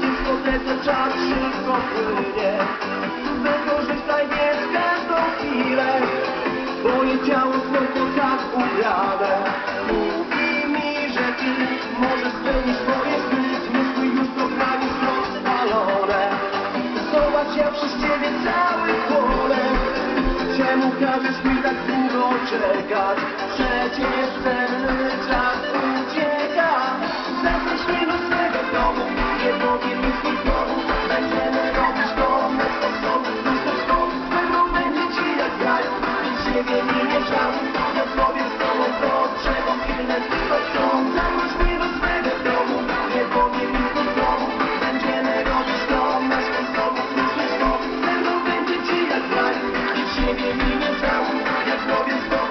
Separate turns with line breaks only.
Dyskotece czas szybko płynie Wykorzystaj więc każdą chwilę Twoje ciało znowu tak ubrane Mówi mi, że ty możesz spełnić swoje sny Zmysły już programisz rozpalone Zobacz, ja przez ciebie cały chore Czemu każesz mi tak długo czekać? Przecież chcę Ciało na głowie